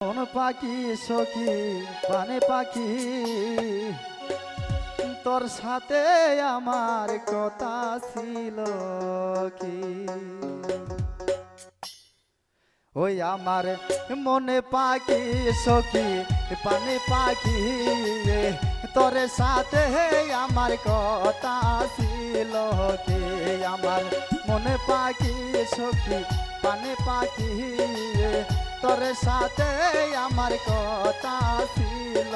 কোন পাখি সখী, পানে পাখি? তোর সাথে আমার কথা ছিল কি? ওই আমার মনে পাখি সখী, পানে পাখি। তোর সাথে আমার কথা ছিল কি? আমার মনে পাখি সখী, পানে পাখি। তোর সাথে আমার কথা ছিল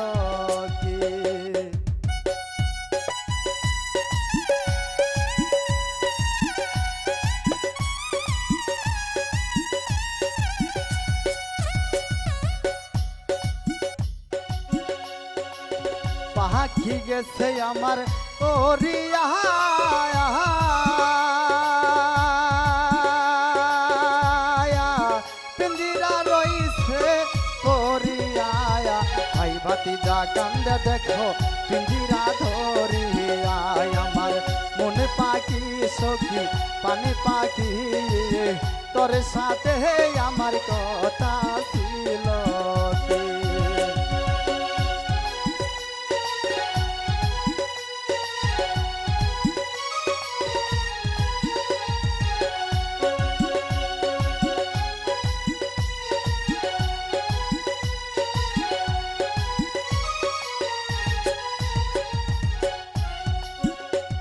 কি? পাখি গেছে আমার ওরিয়া ভাই ভাতি যা কান্দে দেখো পিঞ্জিরা ধরিয়া আমার মনে পাখি সখী পানি পাখি তোর সাথে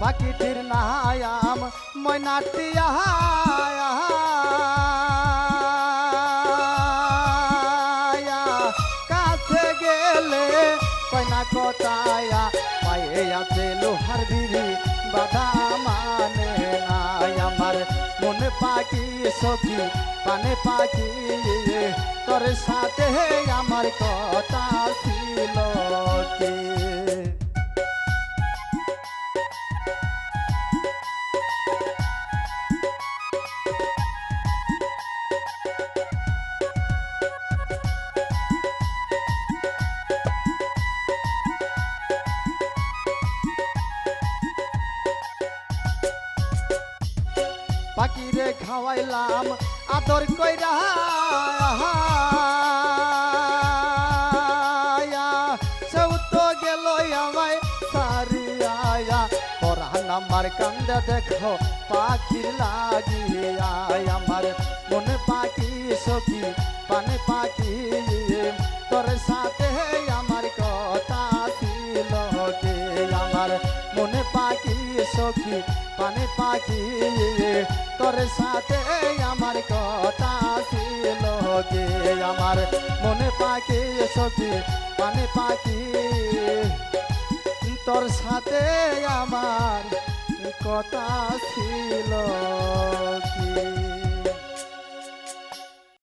পাখিটির নায়াম ময়নাটিয়া কাছে গেলে কয়না কতায়া পায়ে আছে লোহার বিড়ি, বাধা মানে নাই আমার। মনে পাখি সখী পানে পাখি, তোর সাথে আমার কথা ছিল। খাওয়াইলাম, আদর কইরা সেও তো গেল আমায় সারিয়া। পরান আমার কান্দে দেখো পাখির লাগিয়া। আমার মনে পাখি সখী, পানে পাখি, তোর সাথে আমার মনে পাখি সখী, পানে পাখি। তোর সাথে আমার কথা ছিল কে আমার মনে পাখি সখী, পানে পাখি। তোর সাথে আমার কথা ছিল